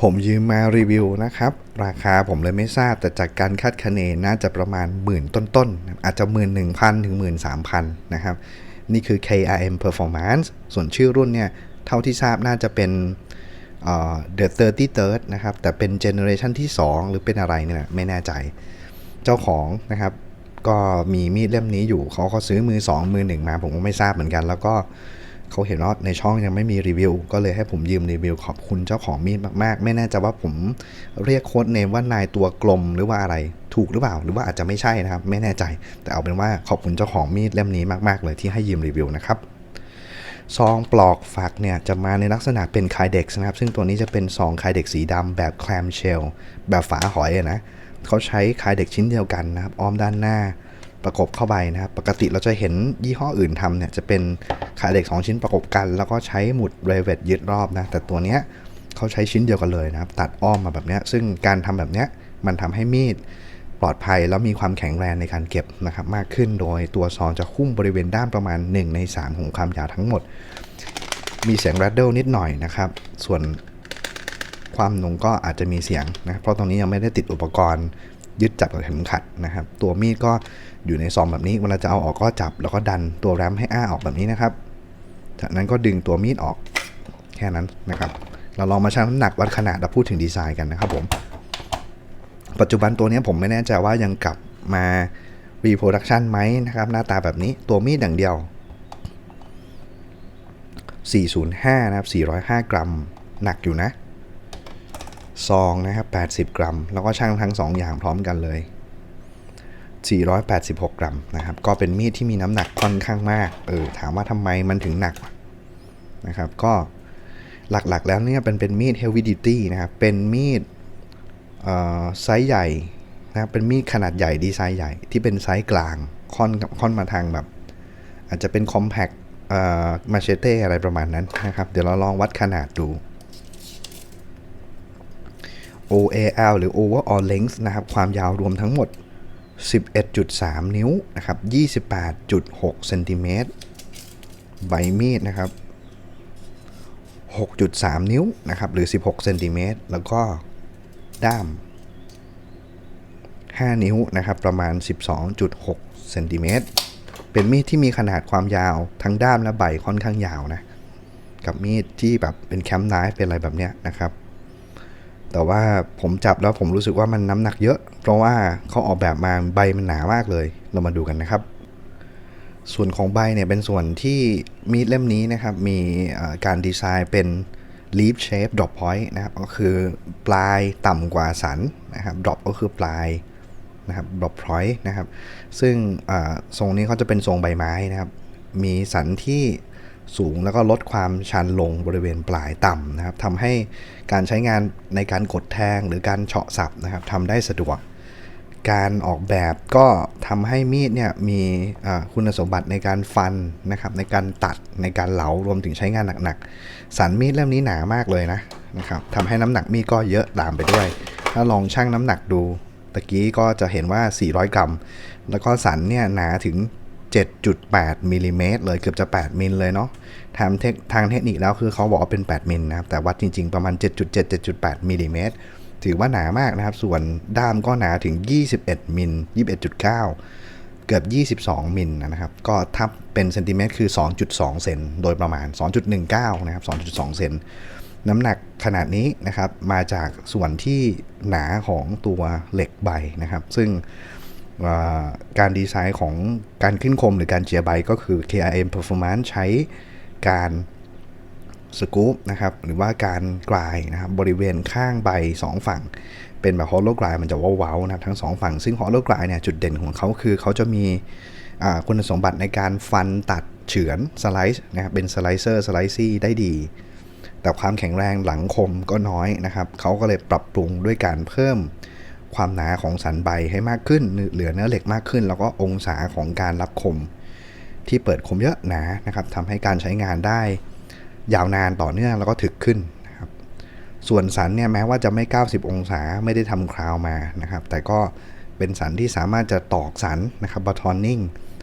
ผมยืมมารีวิวนะครับ ราคาผมเลยไม่ทราบแต่จากการคาดคะเนน่าจะประมาณหมื่นต้นๆ อาจจะหมื่นหนึ่งพันถึงหมื่นสามพันนะครับ นี่คือ KRM Performance ส่วนชื่อรุ่นเนี่ย เท่าที่ทราบน่าจะเป็นเอ่อ The 33rd นะครับ แต่เป็นเจเนอเรชันที่ 2 หรือเป็นอะไรเนี่ยไม่แน่ใจ เจ้าของนะครับ ก็มีมีดเล่มนี้อยู่เขาเขาซื้อมือ 2 มือ 1 มาผมก็ไม่ทราบเหมือนกัน แล้วก็ เขาเห็นว่าในช่องยังไม่มีรีวิว ก็เลยให้ผมยืมรีวิวขอบคุณเจ้าของมีดมาก ๆ ไม่แน่ใจว่าผมเรียกโค้ดเนมว่านายตัวกลมหรือว่าอะไรถูกหรือเปล่า หรือว่าอาจจะไม่ใช่นะครับ ไม่แน่ใจ แต่เอาเป็นว่าขอบคุณเจ้าของมีดเล่มนี้มาก ๆ เลยที่ให้ยืมรีวิวนะครับซองปลอกฝักเนี่ยจะมาในลักษณะเป็นคายเด็กนะครับ ซึ่งตัวนี้จะเป็นซองคายเด็กสีดำแบบแคลมเชลแบบฝาหอยนะเขาใช้คายเด็กชิ้นเดียวกันนะครับอ้อมด้านหน้า ประกบเข้าไปนะครับ ปกติเราจะเห็นยี่ห้ออื่นทำเนี่ยจะเป็นคายเด็ก 2 ชิ้นประกบกัน แล้วก็ใช้หมุดเรเวตยึดรอบนะ แต่ตัวเนี้ยเขาใช้ชิ้นเดียวกันเลยนะครับ ตัดอ้อมมาแบบเนี้ย ซึ่งการทำแบบเนี้ยมันทำให้มีดปลอดภัยแล้วมีความแข็งแรงในการเก็บนะครับมากขึ้นโดยตัวซองจะคุ้มบริเวณด้ามประมาณ 1 ใน 3 ของความยาวทั้งหมด มีเสียงแรดเดิลนิดหน่อยนะครับ ส่วนความหนุ่งก็อาจจะมีเสียงนะเพราะตรงนี้ยังไม่ได้ติดอุปกรณ์ ยึดจับกับเข็มขัดนะครับ ตัวมีดก็อยู่ในซองแบบนี้ เวลาจะเอาออกก็จับ แล้วก็ดันตัวแรมให้อ้าออกแบบนี้นะครับ จากนั้นก็ดึงตัวมีดออกแค่นั้นนะครับ เราลองมาชั่งน้ำหนักวัดขนาดแล้วพูดถึงดีไซน์กันนะครับผม ปัจจุบันตัวนี้ผมไม่แน่ใจว่ายังกลับมา reproduction ไหมนะครับ หน้าตาแบบนี้ตัวมีดอย่างเดียว 405 นะครับ 405 กรัม หนักอยู่นะ ซองนะครับ80 กรัม แล้วก็ช่างทั้ง 2 อย่างพร้อมกันเลย 486 กรัมนะครับ ก็เป็นมีดที่มีน้ำหนักค่อนข้างมาก เออ ถามว่าทำไมมันถึงหนักนะครับ ก็หลักๆแล้วเนี่ยเป็นเป็นมีด heavy duty นะครับ เป็นมีดไซส์ใหญ่นะครับ เป็นมีดขนาดใหญ่ดีไซน์ใหญ่ที่เป็นไซส์กลางค่อนค่อนมาทางแบบ อาจจะเป็น compact เอ่อมาเชเต้อะไรประมาณนั้นนะครับ เดี๋ยวเราลองวัดขนาดดู OAL หรือ overall length นะครับ ความยาวรวมทั้งหมด 11.3 นิ้วนะครับ 28.6เซนติเมตรใบมีดนะครับ 6.3 นิ้วนะครับ หรือ 16เซนติเมตรแล้วก็ด้าม 5 นิ้วนะครับ ประมาณ 12.6เซนติเมตรเป็นมีดที่มีขนาดความยาวทั้งด้ามและใบค่อนข้างยาวนะ กับมีดที่แบบเป็นแคมป์ไนฟ์เป็นอะไรแบบเนี้ยนะครับ แต่ว่าผมจับแล้วผมรู้สึกว่ามันน้ำหนักเยอะ เพราะว่าเขาออกแบบมาใบมันหนามากเลย เรามาดูกันนะครับ ส่วนของใบเนี่ยเป็นส่วนที่มีดเล่มนี้นะครับ มีการดีไซน์เป็น leaf shape drop point นะครับ ก็คือปลายต่ำกว่าสันนะครับ drop ก็คือปลายนะครับ drop point นะครับ ซึ่งอ่าทรงนี้เขาจะเป็นทรงใบไม้นะครับ มีสันที่ สูงแล้วก็ลดความชันลงบริเวณปลายต่ำนะครับทำให้การใช้งานในการกดแทงหรือการเฉาะสับนะครับทำได้สะดวก การออกแบบก็ทำให้มีดเนี่ยมีคุณสมบัติในการฟันนะครับในการตัดในการเหลารวมถึงใช้งานหนักๆ สันมีดเล่มนี้หนามากเลยนะนะครับทำให้น้ำหนักมีดก็เยอะตามไปด้วย ถ้าลองชั่งน้ำหนักดูตะกี้ก็จะเห็นว่า 400 กรัม แล้วก็สันเนี่ยหนาถึง 7.8มิลลิเมตรเลยเกือบจะ 8 มิลเลยเนาะทางเทคทางเทคนิคแล้วคือเขาบอกว่าเป็น 8 มิลนะครับ แต่วัดจริง ๆ ประมาณ 7.7 7.8มิลลิเมตรถือว่าหนามากนะครับ ส่วนด้ามก็หนาถึง 21มิล21.9 เกือบ 22มิลนะครับ ก็ทับเป็นเซนติเมตรคือ 2.2 เซนโดยประมาณ 2.19 นะครับ 2.2 เซนน้ำหนักขนาดนี้นะครับ มาจากส่วนที่หนาของตัวเหล็กใบนะครับ ซึ่ง การดีไซน์ของการขึ้นคมหรือการเจียใบก็คือ KRM Performance ใช้การสกู๊ปนะครับหรือว่าการกลายนะครับบริเวณข้างใบ 2 ฝั่ง เป็นแบบฮอลโลกลายมันจะว้าวๆนะครับทั้ง 2 ฝั่ง ซึ่งฮอลโลกลายเนี่ยจุดเด่นของเขาคือเขาจะมีคุณสมบัติในการฟันตัดเฉือนสไลซ์นะครับเป็นสไลเซอร์สไลซี่ได้ดี แต่ความแข็งแรงหลังคมก็น้อยนะครับเขาก็เลยปรับปรุงด้วยการเพิ่ม ความหนาของสันใบให้มากขึ้น เหลือเนื้อเหล็กมากขึ้น แล้วก็องศาของการรับคม ที่เปิดคมเยอะหนานะครับทำให้การใช้งานได้ ยาวนานต่อเนื่องแล้วก็ถึกขึ้นนะครับ ส่วนสันเนี่ยแม้ว่าจะไม่ 90 องศาไม่ได้ทำคราวมานะครับ แต่ก็เป็นสันที่สามารถจะตอกสันนะครับบัตทอนนิ่ง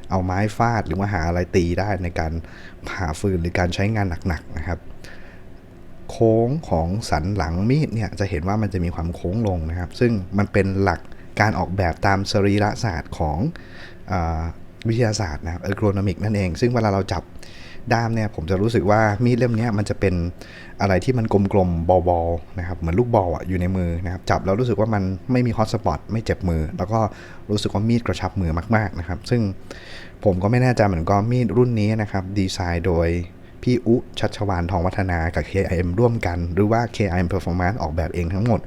เอาไม้ฟาดหรือว่าหาอะไรตีได้ในการผ่าฟืนหรือการใช้งานหนักๆนะครับ โค้งของสันหลังมีดเนี่ยจะเห็นว่ามันจะมีความโค้งลงนะครับ ซึ่งมันเป็นหลักการออกแบบตามสรีระศาสตร์ของอวิทยาศาสตร์นะครับเออร์โกนมิกนั่นเอง ซึ่งเวลาเราจับด้ามเนี่ยผมจะรู้สึกว่ามีดเล่มนี้มันจะเป็นอะไรที่มันกลมๆ บอลๆนะครับเหมือนลูกบอลอะอยู่ในมือนะครับจับแล้วรู้สึกว่ามันไม่มีฮอตสปอตไม่เจ็บมือ แล้วก็รู้สึกว่ามีดกระชับมือมากๆนะครับ ซึ่งผมก็ไม่แน่ใจเหมือนกันมีดรุ่นนี้นะครับดีไซน์โดย พี่อุชัชวานทองวัฒนากับ KIM ร่วมกัน หรือว่า KIM Performance ออกแบบเองทั้งหมด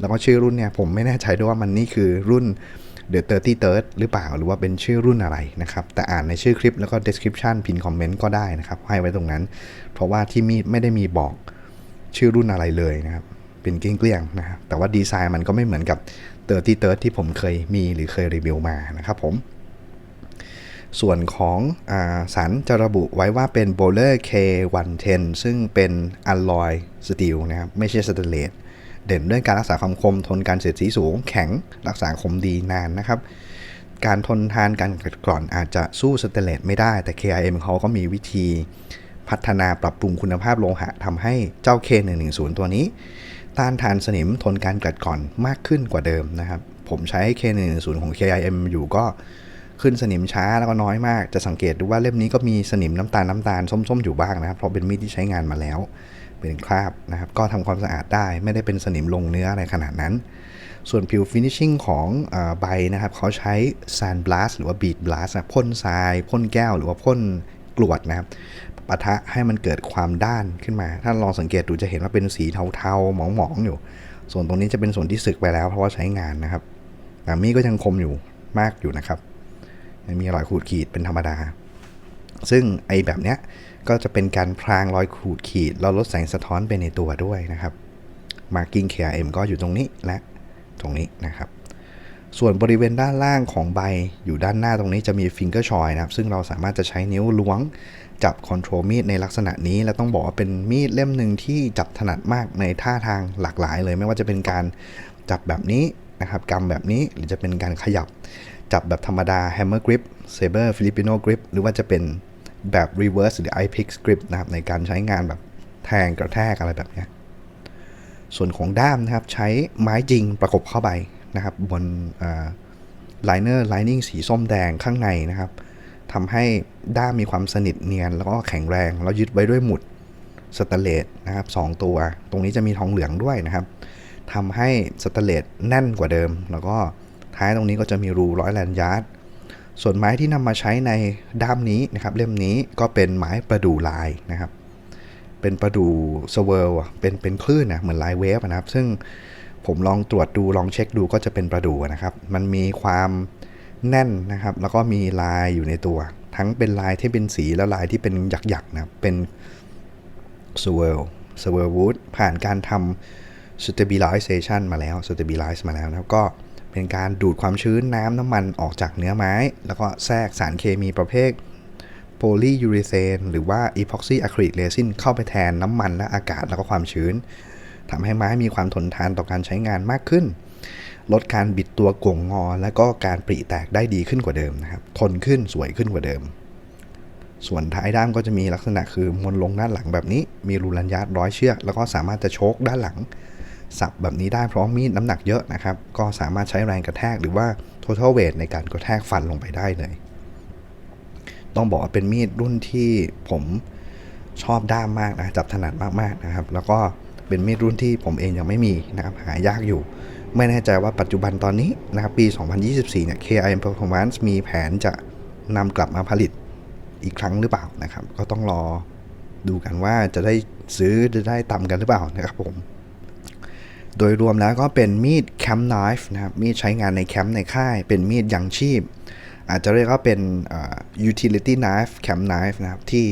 แล้วก็ชื่อรุ่นเนี่ยผมไม่แน่ใจด้วยว่ามันนี่คือรุ่น The 30 Third หรือเปล่าหรือว่าเป็นชื่อรุ่นอะไรนะครับ แต่อ่านในชื่อคลิปแล้วก็ description พินคอมเมนต์ก็ได้นะครับ ให้ไว้ตรงนั้น เพราะว่าที่มีไม่ได้มีบอกชื่อรุ่นอะไรเลยนะครับเป็นเกลี้ยงๆนะครับแต่ว่าดีไซน์มันก็ไม่เหมือนกับ30 Third ที่ผมเคยมีหรือเคยรีวิวมานะครับผม ส่วนของอาสันจะระบุไว้ว่าเป็น b o w l e r K110 ซึ่งเป็นอ l ลอยสตีลนะครับ ไม่ใช่สเตนเลสเด่นด้วยการรักษาความคม ทนการเสียดสีสูง แข็งรักษาคมดีนานนะครับ การทนทานการกัดกร่อนอาจจะสู้สเตนเลสไม่ได้ แต่ KIM เขาก็มีวิธีพัฒนาปรับปรุงคุณภาพโลหะทำให้เจ้า K110 ตัวนี้ ต้านทานสนิมทนการกัดกร่อนมากขึ้นกว่าเดิมนะครับ ผมใช้ K110 ของ KIM อยู่ก็ ขึ้นสนิมช้าแล้วก็น้อยมาก จะสังเกตดูว่าเล่มนี้ก็มีสนิมน้ำตาลน้ำตาลส้มๆอยู่บ้างนะครับ เพราะเป็นมีดที่ใช้งานมาแล้ว เป็นคราบนะครับ ก็ทำความสะอาดได้ไม่ได้เป็นสนิมลงเนื้ออะไรขนาดนั้น ส่วนผิวฟินิชชิ่งของอใบนะครับเขาใช้ซานบลัสหรือว่าบีดบลัสพ่นทรายพ่นแก้วหรือว่าพ่นกรวดนะครับปะทะให้มันเกิดความด้านขึ้นมา ถ้าลองสังเกตดูจะเห็นว่าเป็นสีเทาๆ หมองๆอยู่ ส่วนตรงนี้จะเป็นส่วนที่สึกไปแล้วเพราะว่าใช้งานนะครับแต่มีก็ยังคมอยู่มากอยู่นะครับ มีรอยขูดขีดเป็นธรรมดา ซึ่งไอแบบเนี้ยก็จะเป็นการพรางรอยขูดขีดแล้วลดแสงสะท้อนไปในตัวด้วยนะครับ Marking KRM ก็อยู่ตรงนี้และตรงนี้นะครับ ส่วนบริเวณด้านล่างของใบอยู่ด้านหน้าตรงนี้จะมี finger choice นะครับ ซึ่งเราสามารถจะใช้นิ้วล้วงจับคอนโทรลมีดในลักษณะนี้ และต้องบอกว่าเป็นมีดเล่มหนึ่งที่จับถนัดมากในท่าทางหลากหลายเลย ไม่ว่าจะเป็นการจับแบบนี้นะครับกำแบบนี้หรือจะเป็นการขยับ จับแบบธรรมดา hammer grip saber filipino grip หรือว่าจะเป็นแบบ reverse หรือ eye pick grip นะครับในการใช้งานแบบแทงกระแทกอะไรแบบนี้ส่วนของด้ามนะครับใช้ไม้จริงประกบเข้าไปนะครับบนไลเนอร์ไลนิ่งสีส้มแดงข้างในนะครับทำให้ด้ามมีความสนิทเนียน แล้วก็แข็งแรง แล้วยึดไว้ด้วยหมุดสแตนเลสนะครับสองตัว ตรงนี้จะมีทองเหลืองด้วยนะครับทำให้สแตนเลสแน่นกว่าเดิม แล้วก็ ท้ายตรงนี้ก็จะมีรูร้อยแลนยาร์ดส่วนไม้ที่นำมาใช้ในด้ามนี้นะครับ เล่มนี้ก็เป็นไม้ประดู่ลายนะครับ เป็นประดู่สเวิร์ลเป็นเป็นคลื่นนะเหมือนลายเวฟนะครับ ซึ่งผมลองตรวจดูลองเช็คดูก็จะเป็นประดู่นะครับ มันมีความแน่นนะครับ แล้วก็มีลายอยู่ในตัว ทั้งเป็นลายที่เป็นสีและลายที่เป็นหยักๆนะครับเป็นสเวิร์ลสเวิร์ลวูดผ่านการทำ stabilization มาแล้ว stabilize มาแล้วนะครับก็ เป็นการดูดความชื้นน้ำน้ำมันออกจากเนื้อไม้ แล้วก็แทรกสารเคมีประเภทโพลียูริเซนหรือว่าอีพ็อกซี่อะคริลิกเรซินเข้าไปแทนน้ำมันและอากาศแล้วก็ความชื้นทำให้ไม้มีความทนทานต่อการใช้งานมากขึ้น ลดการบิดตัวก่งงอ และก็การปริแตกได้ดีขึ้นกว่าเดิมนะครับ ทนขึ้นสวยขึ้นกว่าเดิม ส่วนท้ายด้ามก็จะมีลักษณะคือมวนลงด้านหลังแบบนี้ มีรูลันยัดร้อยเชือก แล้วก็สามารถจะโชกด้านหลัง สับแบบนี้ได้เพราะมีดน้ำหนักเยอะนะครับ ก็สามารถใช้แรงกระแทกหรือว่า total weight ในการกระแทกฟันลงไปได้เลย ต้องบอกว่าเป็นมีดรุ่นที่ผมชอบด้ามมากนะจับถนัดมากๆนะครับ แล้วก็เป็นมีดรุ่นที่ผมเองยังไม่มีนะครับหายากอยู่ ไม่แน่ใจว่าปัจจุบันตอนนี้นะครับปี 2024 เนี่ย KIM Performance มีแผนจะนำกลับมาผลิตอีกครั้งหรือเปล่านะครับ ก็ต้องรอดูกันว่าจะได้ซื้อจะได้ตำกันหรือเปล่านะครับผม โดยรวมแล้วก็เป็นมีดแคมป์ไนฟ์นะครับ มีดใช้งานในแคมป์ในค่าย เป็นมีดยังชีพ อาจจะเรียกว่าเป็น utility knife camp knife นะครับ ที่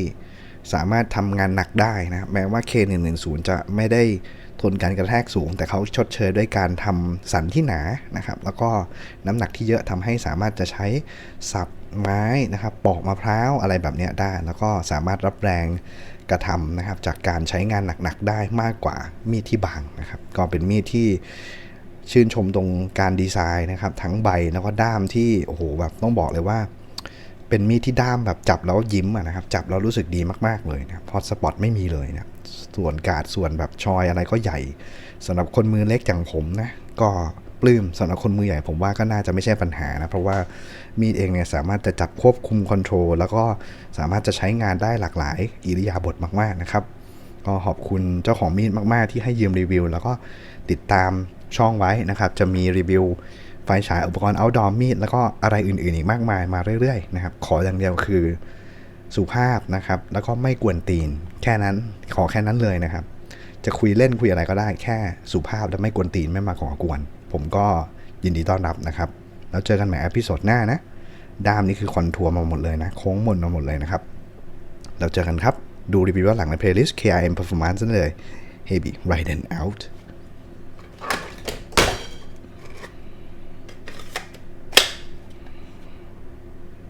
สามารถทำงานหนักได้นะครับแม้ว่า K110 จะไม่ได้ทนการกระแทกสูง แต่เขาชดเชยด้วยการทำสันที่หนานะครับ แล้วก็น้ำหนักที่เยอะทำให้สามารถจะใช้สับไม้นะครับ ปอกมะพร้าวอะไรแบบนี้ได้ แล้วก็สามารถรับแรง กระทำนะครับ จากการใช้งานหนักๆได้มากกว่ามีดที่บางนะครับ ก็เป็นมีดที่ชื่นชมตรงการดีไซน์นะครับ ทั้งใบแล้วก็ด้ามที่โอ้โหแบบต้องบอกเลยว่า เป็นมีดที่ด้ามแบบจับแล้วยิ้มนะครับ จับแล้วรู้สึกดีมากๆเลยนะพอสปอตไม่มีเลยนะส่วนการ์ดส่วนแบบชอยอะไรก็ใหญ่สำหรับคนมือเล็กอย่างผมนะก็ ปลื้มสำหรับคนมือใหญ่ผมว่าก็น่าจะไม่ใช่ปัญหานะ เพราะว่ามีดเองเนี่ยสามารถจะจับควบคุมคอนโทรลแล้วก็สามารถจะใช้งานได้หลากหลายอิริยาบถมากๆนะครับ ก็ขอบคุณเจ้าของมีดมากๆ ที่ให้ยืมรีวิว แล้วก็ติดตามช่องไว้นะครับ จะมีรีวิวไฟฉายอุปกรณ์ outdoor มีด แล้วก็อะไรอื่นๆ อีกมากมายมาเรื่อยๆนะครับขออย่างเดียวคือสุภาพนะครับ แล้วก็ไม่กวนตีน แค่นั้นขอแค่นั้นเลยนะครับ จะคุยเล่นคุยอะไรก็ได้แค่สุภาพและไม่กวนตีนไม่มาก่อกวน ผมก็ยินดีต้อนรับนะครับ แล้วเจอกันใหม่อพิโซดหน้านะ ด้ามนี่คือคอนทัวร์มาหมดเลยนะ โค้งมนมาหมดเลยนะครับ แล้วเจอกันครับ ดูรีวิวว่าหลังในเพลย์ลิสต์ KRM Performance นั่นเลย Heavy Ride and Out